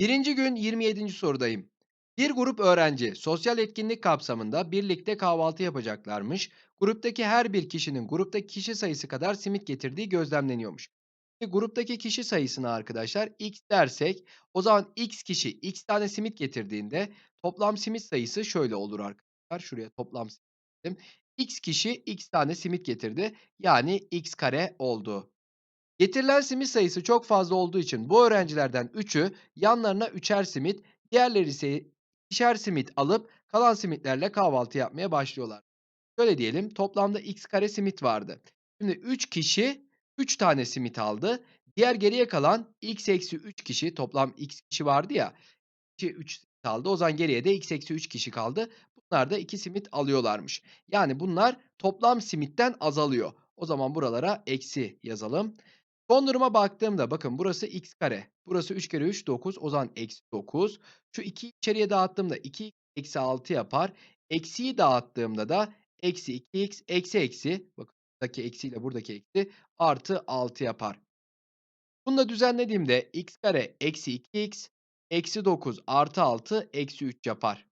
Birinci gün 27. sorudayım. Bir grup öğrenci sosyal etkinlik kapsamında birlikte kahvaltı yapacaklarmış. Gruptaki her bir kişinin gruptaki kişi sayısı kadar simit getirdiği gözlemleniyormuş. Şimdi gruptaki kişi sayısına arkadaşlar x dersek o zaman x kişi x tane simit getirdiğinde toplam simit sayısı şöyle olur arkadaşlar. Şuraya toplam simit dedim. x kişi x tane simit getirdi. Yani x kare oldu. Getirilen simit sayısı çok fazla olduğu için bu öğrencilerden 3'ü yanlarına üçer simit, diğerleri ise ikişer simit alıp kalan simitlerle kahvaltı yapmaya başlıyorlar. Şöyle diyelim toplamda x kare simit vardı. Şimdi 3 kişi 3 tane simit aldı. Diğer geriye kalan x eksi 3 kişi toplam x kişi vardı ya. 3 simit aldı. O zaman geriye de x eksi 3 kişi kaldı. Bunlar da 2 simit alıyorlarmış. Yani bunlar toplam simitten azalıyor. O zaman buralara eksi yazalım. Son duruma baktığımda bakın burası x kare. Burası 3 kere 3 9. O zaman eksi 9. Şu 2'yi içeriye dağıttığımda 2 eksi 6 yapar. Eksiyi dağıttığımda da eksi 2x eksi eksi. Bakın buradaki eksiyle buradaki eksi artı 6 yapar. Bunu da düzenlediğimde x kare eksi 2x eksi 9 artı 6 eksi 3 yapar.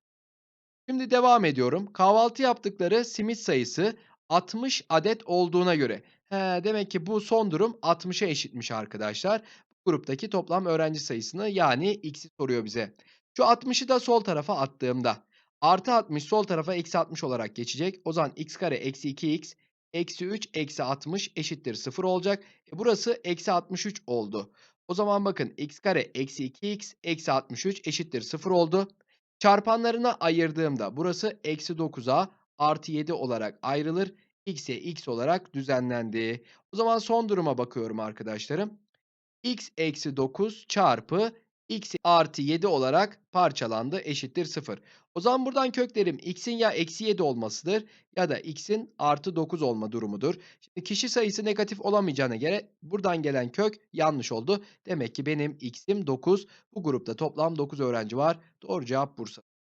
Şimdi devam ediyorum. Kahvaltı yaptıkları simit sayısı 60 adet olduğuna göre. He, demek ki bu son durum 60'a eşitmiş arkadaşlar. Bu gruptaki toplam öğrenci sayısını yani x'i soruyor bize. Şu 60'ı da sol tarafa attığımda artı 60 sol tarafa eksi 60 olarak geçecek. O zaman x kare eksi 2x eksi 3 eksi 60 eşittir 0 olacak. E burası eksi 63 oldu. O zaman bakın x kare eksi 2x eksi 63 eşittir 0 oldu. Çarpanlarına ayırdığımda burası eksi 9'a artı 7 olarak ayrılır. X'e x olarak düzenlendi. O zaman son duruma bakıyorum arkadaşlarım. x eksi 9 çarpı x artı 7 olarak parçalandı eşittir 0. O zaman buradan köklerim x'in ya eksi 7 olmasıdır ya da x'in artı 9 olma durumudur. Şimdi kişi sayısı negatif olamayacağına göre buradan gelen kök yanlış oldu. Demek ki benim x'im 9. Bu grupta toplam 9 öğrenci var. Doğru cevap Bursa.